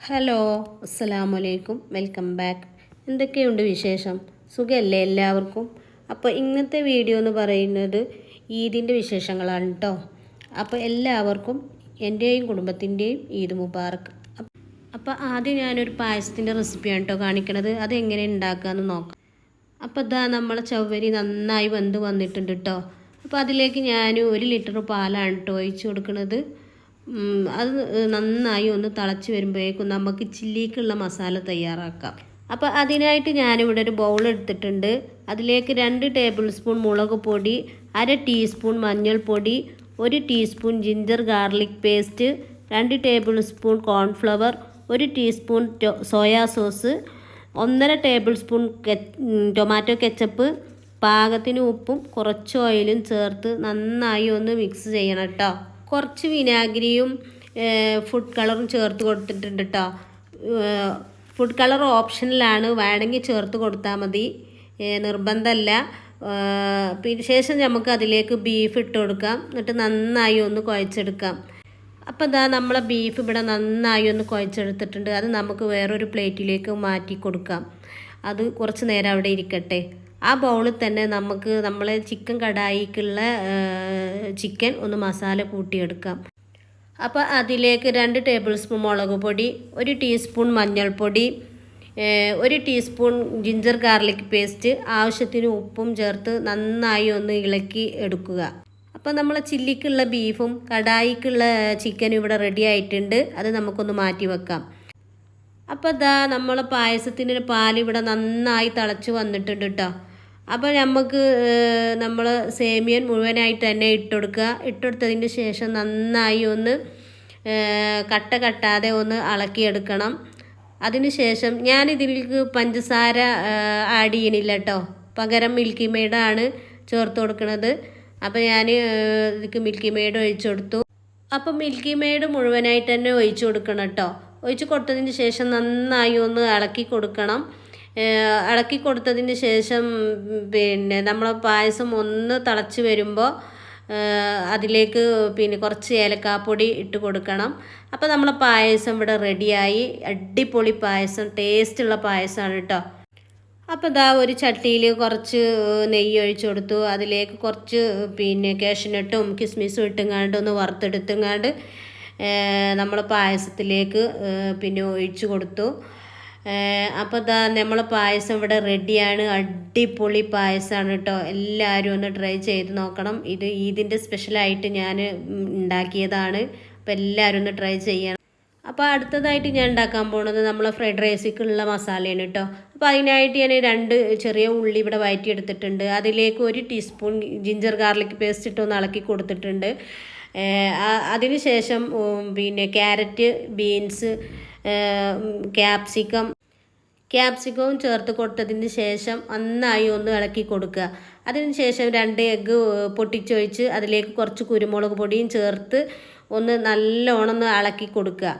Hello അസ്സലാമു അലൈക്കും welcome back. എന്തൊക്കെയുണ്ട് വിശേഷം? സുഖമല്ലേ എല്ലാവർക്കും? അപ്പോൾ ഇന്നത്തെ വീഡിയോ എന്ന് പറയുന്നത് ഈദിന്റെ വിശേഷങ്ങളാണ് കേട്ടോ അപ്പോൾ എല്ലാവർക്കും എന്റെയും കുടുംബത്തിന്റെയും ഈദ് മുബാറക്ക് അപ്പോൾ ആദ്യം ഞാനൊരു പായസത്തിന്റെ റെസിപ്പിയാണ് കേട്ടോ കാണിക്കണത്. അത് എങ്ങനെ ഉണ്ടാക്കാമെന്ന് നോക്കാം. അപ്പോൾ ഇതാ നമ്മളെ ചവ്വരി നന്നായി വെന്ത് വന്നിട്ടുണ്ട് കേട്ടോ അപ്പോൾ അതിലേക്ക് ഞാൻ ഒരു ലിറ്റർ പാലാണ് കേട്ടോ ഒഴിച്ചു കൊടുക്കുന്നത് അത് നന്നായി ഒന്ന് തിളച്ച് വരുമ്പോഴേക്കും നമുക്ക് ചില്ലിക്കുള്ള മസാല തയ്യാറാക്കാം. അപ്പോൾ അതിനായിട്ട് ഞാനിവിടെ ഒരു ബൗൾ എടുത്തിട്ടുണ്ട്. അതിലേക്ക് രണ്ട് ടേബിൾ സ്പൂൺ മുളക് പൊടി അര ടീസ്പൂൺ മഞ്ഞൾപ്പൊടി ഒരു ടീസ്പൂൺ ജിഞ്ചർ ഗാർലിക് പേസ്റ്റ് രണ്ട് ടേബിൾ സ്പൂൺ കോൺഫ്ലവർ ഒരു ടീസ്പൂൺ സോയാ സോസ് ഒന്നര ടേബിൾ സ്പൂൺ ടൊമാറ്റോ കെച്ചപ്പ് പാകത്തിന് ഉപ്പും കുറച്ച് ഓയിലും ചേർത്ത് നന്നായി ഒന്ന് മിക്സ് ചെയ്യണം കേട്ടോ കുറച്ച് വിനാഗിരിയും ഫുഡ് കളറും ചേർത്ത് കൊടുത്തിട്ടുണ്ട് കേട്ടോ ഫുഡ് കളർ ഓപ്ഷനിലാണ്. വേണമെങ്കിൽ ചേർത്ത് കൊടുത്താൽ മതി. നിർബന്ധമല്ല പിന്നെ ശേഷം നമുക്ക് അതിലേക്ക് ബീഫ് ഇട്ട് കൊടുക്കാം. എന്നിട്ട് നന്നായി ഒന്ന് കുഴച്ചെടുക്കാം. അപ്പോൾ ഇതാ നമ്മളെ ബീഫ് ഇവിടെ നന്നായി ഒന്ന് കുഴച്ചെടുത്തിട്ടുണ്ട്. അത് നമുക്ക് വേറൊരു പ്ലേറ്റിലേക്ക് മാറ്റി കൊടുക്കാം. അത് കുറച്ച് നേരം അവിടെ ഇരിക്കട്ടെ. ആ ബൗളിൽ തന്നെ നമുക്ക് നമ്മളെ ചിക്കൻ കടായിക്കുള്ള ചിക്കൻ ഒന്ന് മസാല കൂട്ടിയെടുക്കാം. അപ്പോൾ അതിലേക്ക് രണ്ട് ടേബിൾ സ്പൂൺ മുളക് പൊടി ഒരു ടീസ്പൂൺ മഞ്ഞൾപ്പൊടി ഒരു ടീസ്പൂൺ ജിഞ്ചർ ഗാർലിക് പേസ്റ്റ് ആവശ്യത്തിന് ഉപ്പും ചേർത്ത് നന്നായി ഒന്ന് ഇളക്കി എടുക്കുക. അപ്പോൾ നമ്മൾ ചില്ലിക്കുള്ള ബീഫും കടായിക്കുള്ള ചിക്കനും ഇവിടെ റെഡി ആയിട്ടുണ്ട്. അത് നമുക്കൊന്ന് മാറ്റി വെക്കാം. അപ്പോൾ ഇതാ നമ്മൾ പായസത്തിന്റെ പാൽ ഇവിടെ നന്നായി തിളച്ച് വന്നിട്ടുണ്ട് കേട്ടോ. അപ്പോൾ നമുക്ക് നമ്മൾ സേമിയൻ മുഴുവനായിട്ട് തന്നെ ഇട്ടുകൊടുക്കുക ഇട്ടുകൊടുത്തതിന് ശേഷം നന്നായി ഒന്ന് കട്ട കട്ടാതെ ഒന്ന് ഇളക്കിയെടുക്കണം അതിനുശേഷം ഞാൻ ഇതിലേക്ക് പഞ്ചസാര ആഡ് ചെയ്യണില്ല കേട്ടോ പകരം മിൽക്കി മെയ്ഡാണ് ചേർത്ത് കൊടുക്കുന്നത് അപ്പോൾ ഞാൻ ഇതിക്ക് മിൽക്കി മെയ്ഡ് ഒഴിച്ചു കൊടുത്തു. അപ്പോൾ മിൽക്കി മെയ്ഡ് മുഴുവനായിട്ട് തന്നെ ഒഴിച്ചു കൊടുക്കണം കേട്ടോ ഒഴിച്ച് കൊടുത്തതിന് ശേഷം നന്നായി ഒന്ന് ഇളക്കി കൊടുക്കണം. ഇളക്കി കൊടുത്തതിന് ശേഷം പിന്നെ നമ്മൾ പായസം ഒന്ന് തിളച്ച് വരുമ്പോൾ അതിലേക്ക് പിന്നെ കുറച്ച് ഏലക്കാപ്പൊടി ഇട്ട് കൊടുക്കണം. അപ്പോൾ നമ്മളെ പായസം ഇവിടെ റെഡിയായി. അടിപൊളി പായസം ടേസ്റ്റുള്ള പായസമാണ് കേട്ടോ അപ്പോൾ ഇതാ ഒരു ചട്ടിയിൽ കുറച്ച് നെയ്യ് ഒഴിച്ചു കൊടുത്തു. അതിലേക്ക് കുറച്ച് പിന്നെ കാഷ്നട്ടും കിസ്മിസും ഇട്ടുങ്ങാണ്ട് ഒന്ന് വറുത്തെടുത്തുങ്ങാണ്ട് നമ്മൾ പായസത്തിലേക്ക് പിന്നെ ഒഴിച്ചു കൊടുത്തു. അപ്പോൾ ദാ നമ്മൾ പായസം ഇവിടെ റെഡിയാണ്. അടിപൊളി പായസമാണ് കേട്ടോ എല്ലാവരും ഒന്ന് ട്രൈ ചെയ്ത് നോക്കണം. ഇത് ഈദിന്റെ സ്പെഷ്യലായിട്ട് ഞാൻ ഉണ്ടാക്കിയതാണ്. അപ്പോൾ എല്ലാവരും ഒന്ന് ട്രൈ ചെയ്യണം. അപ്പോൾ അടുത്തതായിട്ട് ഞാൻ ഉണ്ടാക്കാൻ പോകുന്നത് നമ്മളെ ഫ്രൈഡ് റൈസിക്കുള്ള മസാലയാണ് കേട്ടോ അപ്പോൾ അതിനായിട്ട് ഞാൻ രണ്ട് ചെറിയ ഉള്ളി ഇവിടെ വഴറ്റിയെടുത്തിട്ടുണ്ട് അതിലേക്ക് ഒരു ടീസ്പൂൺ ജിഞ്ചർ ഗാർലിക് പേസ്റ്റ് ഇട്ട് ഒന്ന് ഇളക്കി കൊടുത്തിട്ടുണ്ട്. അതിനുശേഷം ശേഷം പിന്നെ ക്യാരറ്റ് ബീൻസ് ക്യാപ്സിക്കം ക്യാപ്സിക്കവും ചേർത്ത് കൊടുത്തതിന് ശേഷം നന്നായി ഒന്ന് ഇളക്കി കൊടുക്കുക. അതിന് ശേഷം രണ്ട് എഗ്ഗ് പൊട്ടിച്ചൊഴിച്ച് അതിലേക്ക് കുറച്ച് കുരുമുളക് പൊടിയും ചേർത്ത് ഒന്ന് നല്ലോണം ഒന്ന് ഇളക്കി കൊടുക്കുക.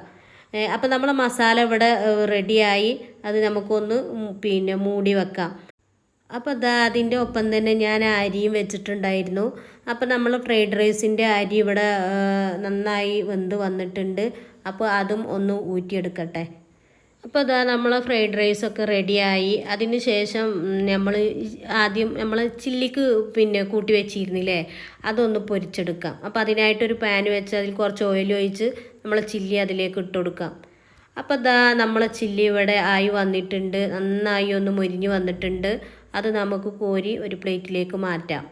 അപ്പോൾ നമ്മുടെ മസാല ഇവിടെ റെഡിയായി അത് നമുക്കൊന്ന് പിന്നെ മൂടി വെക്കാം. അപ്പോൾ അതാ അതിന്റെ ഒപ്പം തന്നെ ഞാൻ അരിയും വെച്ചിട്ടുണ്ടായിരുന്നു. അപ്പോൾ നമ്മൾ ഫ്രൈഡ് റൈസിന്റെ അരി ഇവിടെ നന്നായി വെന്ത് വന്നിട്ടുണ്ട്. അപ്പോൾ അതും ഒന്ന് ഊറ്റിയെടുക്കട്ടെ. അപ്പോൾ അതാ നമ്മൾ ഫ്രൈഡ് റൈസൊക്കെ റെഡിയായി. അതിന് ശേഷം നമ്മൾ ആദ്യം നമ്മൾ ചില്ലിക്ക് പിന്നെ കൂട്ടി വെച്ചിരുന്നില്ലേ അതൊന്ന് പൊരിച്ചെടുക്കാം. അപ്പോൾ അതിനായിട്ടൊരു പാൻ വെച്ച് അതിൽ കുറച്ച് ഓയിൽ ഒഴിച്ച് നമ്മൾ ചില്ലി അതിലേക്ക് ഇട്ട് കൊടുക്കാം. അപ്പോൾ ദാ നമ്മളെ ചില്ലി ഇവിടെ ആയി വന്നിട്ടുണ്ട്. നന്നായി ഒന്ന് മുരിഞ്ഞ് വന്നിട്ടുണ്ട്. അത് നമുക്ക് കോരി ഒരു പ്ലേറ്റിലേക്ക് മാറ്റാം.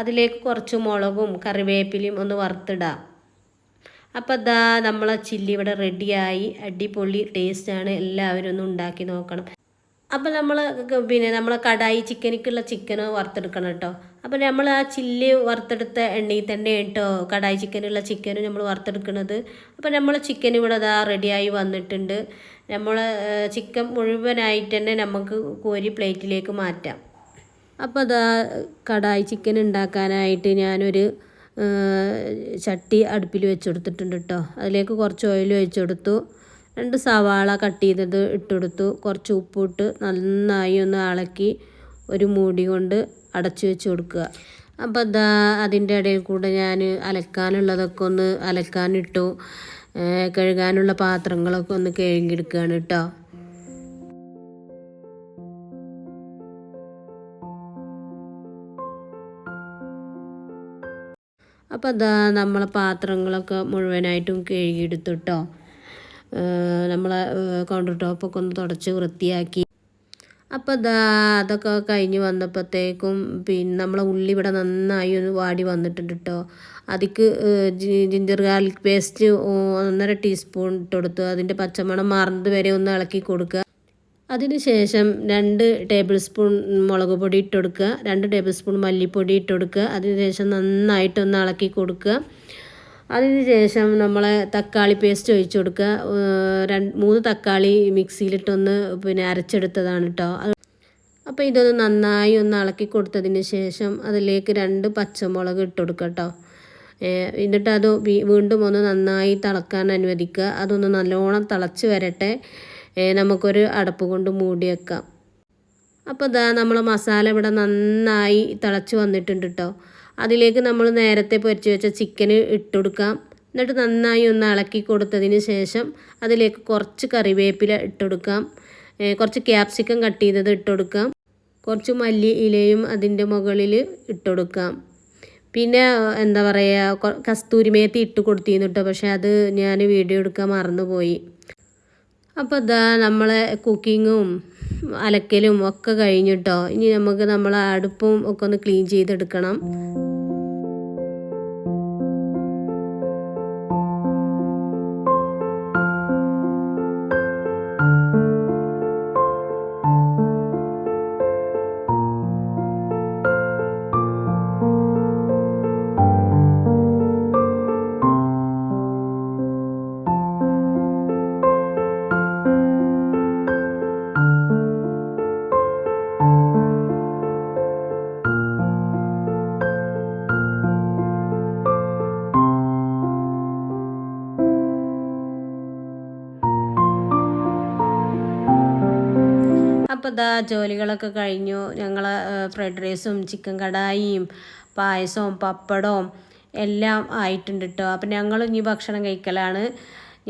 അതിലേക്ക് കുറച്ച് മുളകും കറിവേപ്പിലയും ഒന്ന് വറുത്തിടാം. അപ്പോൾ ദാ നമ്മളെ ചില്ലി ഇവിടെ റെഡിയായി അടിപൊളി ടേസ്റ്റാണ് എല്ലാവരും ഒന്ന് ഉണ്ടാക്കി നോക്കണം. അപ്പോൾ നമ്മൾ പിന്നെ നമ്മൾ കടായി ചിക്കനിക്കുള്ള ചിക്കൻ വറുത്തെടുക്കണം കേട്ടോ. അപ്പോൾ നമ്മൾ ആ ചില്ലി വറുത്തെടുത്ത എണ്ണയിൽ തന്നെ കേട്ടോ കടായി ചിക്കനുള്ള ചിക്കനും നമ്മൾ വറുത്തെടുക്കുന്നത് അപ്പോൾ നമ്മൾ ചിക്കൻ ഇവിടെ അതാ റെഡിയായി വന്നിട്ടുണ്ട്. നമ്മൾ ചിക്കൻ മുഴുവനായിട്ട് തന്നെ നമുക്ക് കോരി പ്ലേറ്റിലേക്ക് മാറ്റാം. അപ്പോൾ അതാ കടായി ചിക്കൻ ഉണ്ടാക്കാനായിട്ട് ഞാനൊരു ചട്ടി അടുപ്പിൽ വെച്ചെടുത്തിട്ടുണ്ട് കേട്ടോ. അതിലേക്ക് കുറച്ച് ഓയിൽ ഒഴിച്ചെടുത്തു രണ്ട് സവാള കട്ട് ചെയ്തത് ഇട്ടെടുത്തു. കുറച്ച് ഉപ്പിട്ട് നന്നായി ഒന്ന് ഇളക്കി ഒരു മൂടി കൊണ്ട് അടച്ചു വെച്ച് കൊടുക്കുക. അപ്പോൾ ദാ അതിന്റെ ഇടയിൽ കൂടെ ഞാൻ അലക്കാനുള്ളതൊക്കെ ഒന്ന് അലക്കാനിട്ടു. കഴുകാനുള്ള പാത്രങ്ങളൊക്കെ ഒന്ന് കഴുകിയെടുക്കുകയാണ് കേട്ടോ. അപ്പോൾ അതാ നമ്മളെ പാത്രങ്ങളൊക്കെ മുഴുവനായിട്ടും കഴുകിയെടുത്തു കേട്ടോ. നമ്മളെ കൗണ്ടർ ടോപ്പൊക്കെ ഒന്ന് തുടച്ച് വൃത്തിയാക്കി. അപ്പോൾ ദാ അതൊക്കെ കഴിഞ്ഞ് വന്നപ്പോഴത്തേക്കും പിന്നെ നമ്മളെ ഉള്ളി ഇവിടെ നന്നായി ഒന്ന് വാടി വന്നിട്ടുണ്ട് കേട്ടോ അതിക്ക് ജിഞ്ചർ ഗാർലിക് പേസ്റ്റ് ഒന്നര ടീസ്പൂൺ ഇട്ട് കൊടുത്തു അതിന്റെ പച്ചമണം മാറുന്നത് വരെ ഒന്ന് ഇളക്കി കൊടുക്കുക. അതിന് ശേഷം രണ്ട് ടേബിൾ സ്പൂൺ മുളക് പൊടി ഇട്ട് കൊടുക്കുക. രണ്ട് ടേബിൾ സ്പൂൺ മല്ലിപ്പൊടി ഇട്ട് കൊടുക്കുക. അതിന് ശേഷം നന്നായിട്ടൊന്ന് ഇളക്കി കൊടുക്കുക. അതിന് ശേഷം നമ്മൾ തക്കാളി പേസ്റ്റ് ഒഴിച്ച് കൊടുക്കുക. രണ്ട് മൂന്ന് തക്കാളി മിക്സിയിലിട്ടൊന്ന് പിന്നെ അരച്ചെടുത്തതാണ് കേട്ടോ അപ്പോൾ ഇതൊന്ന് നന്നായി ഒന്ന് ഇളക്കി കൊടുത്തതിന് ശേഷം അതിലേക്ക് രണ്ട് പച്ചമുളക് ഇട്ട് കൊടുക്കുക കേട്ടോ എന്നിട്ട് അത് വീണ്ടും ഒന്ന് നന്നായി തിളക്കാൻ അനുവദിക്കുക. അതൊന്ന് നല്ലോണം തിളച്ച് വരട്ടെ. നമുക്കൊരു അടപ്പ് കൊണ്ട് മൂടി വെക്കാം. അപ്പോൾ ഇതാ നമ്മൾ മസാല ഇവിടെ നന്നായി തിളച്ച് വന്നിട്ടുണ്ട് കേട്ടോ അതിലേക്ക് നമ്മൾ നേരത്തെ പൊരിച്ചു വെച്ച ചിക്കന് ഇട്ടുകൊടുക്കാം എന്നിട്ട് നന്നായി ഒന്ന് ഇളക്കി കൊടുത്തതിന് ശേഷം അതിലേക്ക് കുറച്ച് കറിവേപ്പില ഇട്ടുകൊടുക്കാം കുറച്ച് ക്യാപ്സിക്കം കട്ട് ചെയ്തത് ഇട്ടുകൊടുക്കാം കുറച്ച് മല്ലി ഇലയും അതിന്റെ മുകളിൽ ഇട്ടുകൊടുക്കാം പിന്നെ എന്താ പറയുക കസ്തൂരി മേത്തി ഇട്ട് കൊടുത്തിരുന്നു കേട്ടോ പക്ഷേ അത് ഞാൻ വീഡിയോ എടുക്കാൻ മറന്നുപോയി. അപ്പോൾ ഇതാ നമ്മളെ കുക്കിങ്ങും അലക്കലും ഒക്കെ കഴിഞ്ഞിട്ടോ ഇനി നമുക്ക് നമ്മളെ അടുപ്പും ഒക്കെ ഒന്ന് ക്ലീൻ ചെയ്തെടുക്കണം. അപ്പോൾ ഇതാ ജോലികളൊക്കെ കഴിഞ്ഞു. ഞങ്ങൾ ഫ്രൈഡ് റൈസും ചിക്കൻ കടായിയും പായസവും പപ്പടവും എല്ലാം ആയിട്ടുണ്ട് കേട്ടോ അപ്പം ഞങ്ങൾ ഇനി ഭക്ഷണം കഴിക്കലാണ്.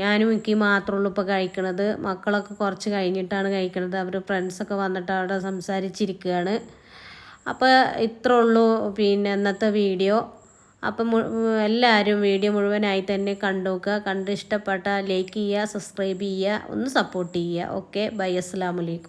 ഞാനും എനിക്ക് മാത്രമേ ഉള്ളൂ ഇപ്പോൾ കഴിക്കണത്. മക്കളൊക്കെ കുറച്ച് കഴിഞ്ഞിട്ടാണ് കഴിക്കണത്. അവർ ഫ്രണ്ട്സൊക്കെ വന്നിട്ട് അവിടെ സംസാരിച്ചിരിക്കുകയാണ് അപ്പോൾ ഇത്രേ ഉള്ളൂ പിന്നെ ഇന്നത്തെ വീഡിയോ. അപ്പം എല്ലാവരും വീഡിയോ മുഴുവനായി തന്നെ കണ്ടു നോക്കുക കണ്ട് ഇഷ്ടപ്പെട്ടാൽ ലൈക്ക് ചെയ്യുക സബ്സ്ക്രൈബ് ചെയ്യുക ഒന്ന് സപ്പോർട്ട് ചെയ്യുക. ഓക്കെ ബൈ അസ്സാം വലൈക്കും